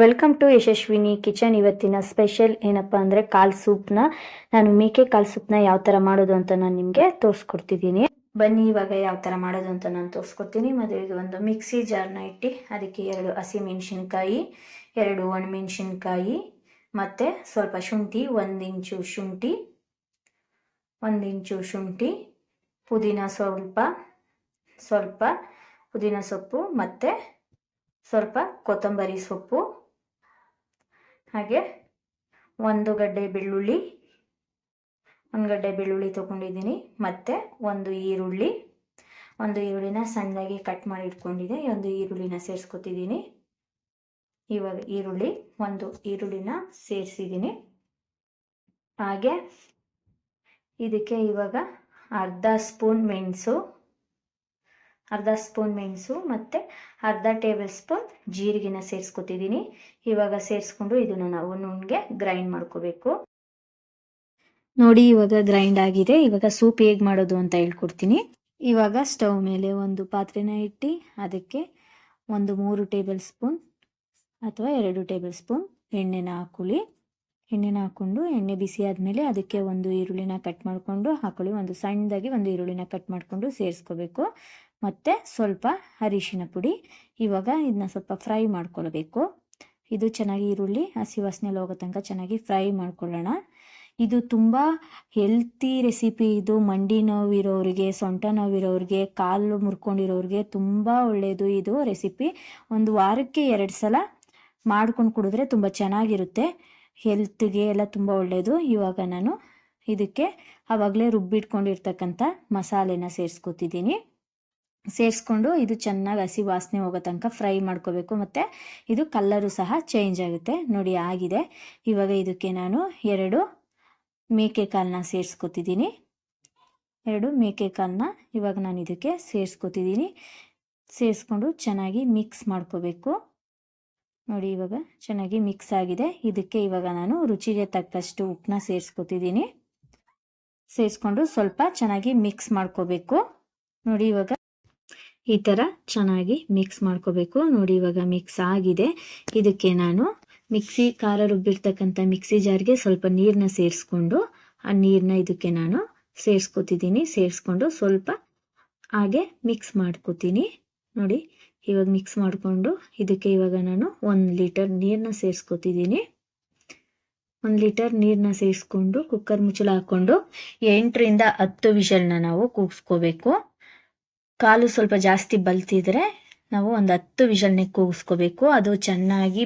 Welcome to Yashaswini kitchen ಇವತ್ತಿನ special ಏನಪ್ಪ ಅಂದರೆ ಕಾಲು ಸೂಪ್ನ. ನಾನು ಮೇಕೆ ಕಾಲ್ ಸೂಪ್ನ ಯಾವ ಥರ ಮಾಡೋದು ಅಂತ ನಾನು ನಿಮಗೆ ತೋರಿಸ್ಕೊಡ್ತಿದ್ದೀನಿ. ಬನ್ನಿ, ಇವಾಗ ಯಾವ ಥರ ಮಾಡೋದು ಅಂತ ನಾನು ತೋರಿಸ್ಕೊಡ್ತೀನಿ. ಮೊದಲಿಗೆ ಒಂದು ಮಿಕ್ಸಿ ಜಾರ್ನ ಇಟ್ಟು ಅದಕ್ಕೆ ಎರಡು ಹಸಿಮೆಣಸಿನ್ಕಾಯಿ ಎರಡು ಒಣಮೆಣಸಿನ್ಕಾಯಿ, ಮತ್ತು ಸ್ವಲ್ಪ ಶುಂಠಿ, ಒಂದು ಇಂಚು ಶುಂಠಿ, ಒಂದು ಇಂಚು ಶುಂಠಿ, ಪುದೀನ ಸ್ವಲ್ಪ ಸ್ವಲ್ಪ ಪುದೀನ ಸೊಪ್ಪು, ಮತ್ತು ಸ್ವಲ್ಪ ಕೊತ್ತಂಬರಿ ಸೊಪ್ಪು. ಹಾಗೆ ಒಂದು ಗಡ್ಡೆ ಬೆಳ್ಳುಳ್ಳಿ, ಒಂದು ಗಡ್ಡೆ ಬೆಳ್ಳುಳ್ಳಿ ತೊಗೊಂಡಿದ್ದೀನಿ. ಮತ್ತು ಒಂದು ಈರುಳ್ಳಿ, ಒಂದು ಈರುಳ್ಳಿನ ಸಣ್ಣದಾಗಿ ಕಟ್ ಮಾಡಿ ಇಟ್ಕೊಂಡಿದ್ದೆ. ಒಂದು ಈರುಳ್ಳಿನ ಸೇರಿಸ್ಕೊತಿದ್ದೀನಿ. ಇವಾಗ ಈರುಳ್ಳಿ, ಒಂದು ಈರುಳ್ಳಿನ ಸೇರಿಸಿದ್ದೀನಿ. ಹಾಗೆ ಇದಕ್ಕೆ ಇವಾಗ ಅರ್ಧ ಸ್ಪೂನ್ ಮೆಣಸು ಅರ್ಧ ಸ್ಪೂನ್ ಮೆಣಸು ಮತ್ತು ಅರ್ಧ ಟೇಬಲ್ ಸ್ಪೂನ್ ಜೀರಿಗೆನ ಸೇರಿಸ್ಕೊತಿದ್ದೀನಿ ಇವಾಗ ಸೇರಿಸ್ಕೊಂಡು ಇದನ್ನು ನಾವು ನುಣ್ಣಗೆ ಗ್ರೈಂಡ್ ಮಾಡ್ಕೋಬೇಕು. ನೋಡಿ ಇವಾಗ ಗ್ರೈಂಡ್ ಆಗಿದೆ. ಇವಾಗ ಸೂಪ್ ಹೇಗೆ ಮಾಡೋದು ಅಂತ ಹೇಳ್ಕೊಡ್ತೀನಿ. ಇವಾಗ ಸ್ಟವ್ ಮೇಲೆ ಒಂದು ಪಾತ್ರೆನ ಇಟ್ಟು ಅದಕ್ಕೆ ಒಂದು ಮೂರು ಟೇಬಲ್ ಸ್ಪೂನ್ ಅಥವಾ ಎರಡು ಟೇಬಲ್ ಸ್ಪೂನ್ ಎಣ್ಣೆನ ಹಾಕೊಳ್ಳಿ. ಎಣ್ಣೆನ ಹಾಕ್ಕೊಂಡು ಎಣ್ಣೆ ಬಿಸಿ ಆದಮೇಲೆ ಅದಕ್ಕೆ ಒಂದು ಈರುಳ್ಳಿನ ಕಟ್ ಮಾಡಿಕೊಂಡು ಹಾಕೊಳ್ಳಿ. ಒಂದು ಸಣ್ಣದಾಗಿ ಒಂದು ಈರುಳ್ಳಿನ ಕಟ್ ಮಾಡಿಕೊಂಡು ಸೇರಿಸ್ಕೋಬೇಕು. ಮತ್ತು ಸ್ವಲ್ಪ ಅರಿಶಿನ ಪುಡಿ. ಇವಾಗ ಇದನ್ನ ಸ್ವಲ್ಪ ಫ್ರೈ ಮಾಡ್ಕೊಳ್ಬೇಕು. ಇದು ಚೆನ್ನಾಗಿ ಈರುಳ್ಳಿ, ಹಸಿ ವಾಸನೆಯಲ್ಲಿ ಹೋಗೋ ತನಕ ಚೆನ್ನಾಗಿ ಫ್ರೈ ಮಾಡ್ಕೊಳ್ಳೋಣ. ಇದು ತುಂಬ ಹೆಲ್ತಿ ರೆಸಿಪಿ ಇದು. ಮಂಡಿ ನೋವಿರೋರಿಗೆ, ಸೊಂಟ ನೋವಿರೋರಿಗೆ, ಕಾಲು ಮುರ್ಕೊಂಡಿರೋರಿಗೆ ತುಂಬ ಒಳ್ಳೆಯದು ಇದು ರೆಸಿಪಿ. ಒಂದು ವಾರಕ್ಕೆ ಎರಡು ಸಲ ಮಾಡ್ಕೊಂಡು ಕುಡಿದ್ರೆ ತುಂಬ ಚೆನ್ನಾಗಿರುತ್ತೆ. ಹೆಲ್ತ್ಗೆ ಎಲ್ಲ ತುಂಬ ಒಳ್ಳೆಯದು ಇವಾಗ ನಾನು ಇದಕ್ಕೆ ಆವಾಗಲೇ ರುಬ್ಬಿಟ್ಕೊಂಡಿರ್ತಕ್ಕಂಥ ಮಸಾಲೆನ ಸೇರಿಸ್ಕೊತಿದ್ದೀನಿ. ಸೇರಿಸ್ಕೊಂಡು ಇದು ಚೆನ್ನಾಗಿ ಹಸಿ ವಾಸನೆ ಹೋಗೋ ತನಕ ಫ್ರೈ ಮಾಡ್ಕೋಬೇಕು. ಮತ್ತು ಇದು ಕಲ್ಲರು ಸಹ ಚೇಂಜ್ ಆಗುತ್ತೆ. ನೋಡಿ ಆಗಿದೆ. ಇವಾಗ ಇದಕ್ಕೆ ನಾನು ಎರಡು ಮೇಕೆ ಕಾಲನ್ನ ಸೇರಿಸ್ಕೊತಿದ್ದೀನಿ. ಎರಡು ಮೇಕೆ ಕಾಲನ್ನ ಇವಾಗ ನಾನು ಇದಕ್ಕೆ ಸೇರಿಸ್ಕೊತಿದ್ದೀನಿ. ಸೇರಿಸ್ಕೊಂಡು ಚೆನ್ನಾಗಿ ಮಿಕ್ಸ್ ಮಾಡ್ಕೋಬೇಕು. ನೋಡಿ ಇವಾಗ ಚೆನ್ನಾಗಿ ಮಿಕ್ಸ್ ಆಗಿದೆ. ಇದಕ್ಕೆ ಇವಾಗ ನಾನು ರುಚಿಗೆ ತಕ್ಕಷ್ಟು ಉಪ್ಪನ್ನ ಸೇರಿಸ್ಕೊತಿದ್ದೀನಿ. ಸೇರಿಸ್ಕೊಂಡು ಸ್ವಲ್ಪ ಚೆನ್ನಾಗಿ ಮಿಕ್ಸ್ ಮಾಡ್ಕೋಬೇಕು. ನೋಡಿ ಇವಾಗ ಈ ಥರ ಚೆನ್ನಾಗಿ ಮಿಕ್ಸ್ ಮಾಡ್ಕೋಬೇಕು. ನೋಡಿ ಇವಾಗ ಮಿಕ್ಸ್ ಆಗಿದೆ. ಇದಕ್ಕೆ ನಾನು ಮಿಕ್ಸಿ ಖಾರ ರುಬ್ಬಿರ್ತಕ್ಕಂಥ ಮಿಕ್ಸಿ ಜಾರ್ಗೆ ಸ್ವಲ್ಪ ನೀರನ್ನ ಸೇರಿಸ್ಕೊಂಡು, ಆ ನೀರನ್ನ ಇದಕ್ಕೆ ನಾನು ಸೇರಿಸ್ಕೊತಿದ್ದೀನಿ. ಸೇರಿಸ್ಕೊಂಡು ಸ್ವಲ್ಪ ಹಾಗೆ ಮಿಕ್ಸ್ ಮಾಡ್ಕೋತೀನಿ. ನೋಡಿ ಇವಾಗ ಮಿಕ್ಸ್ ಮಾಡಿಕೊಂಡು ಇದಕ್ಕೆ ಇವಾಗ ನಾನು ಒಂದು ಲೀಟರ್ ನೀರನ್ನ ಸೇರಿಸ್ಕೊತಿದ್ದೀನಿ. ಒಂದು ಲೀಟರ್ ನೀರನ್ನ ಸೇರಿಸ್ಕೊಂಡು ಕುಕ್ಕರ್ ಮುಚ್ಚಳ ಹಾಕ್ಕೊಂಡು ಎಂಟರಿಂದ ಹತ್ತು ವಿಷಲ್ನ ನಾವು ಕೂಗಿಸ್ಕೋಬೇಕು. ಕಾಲು ಸ್ವಲ್ಪ ಜಾಸ್ತಿ ಬಲ್ತಿದ್ರೆ ನಾವು ಒಂದು ಹತ್ತು ವಿಷಲ್ನೇ ಕೂಗಿಸ್ಕೋಬೇಕು. ಅದು ಚೆನ್ನಾಗಿ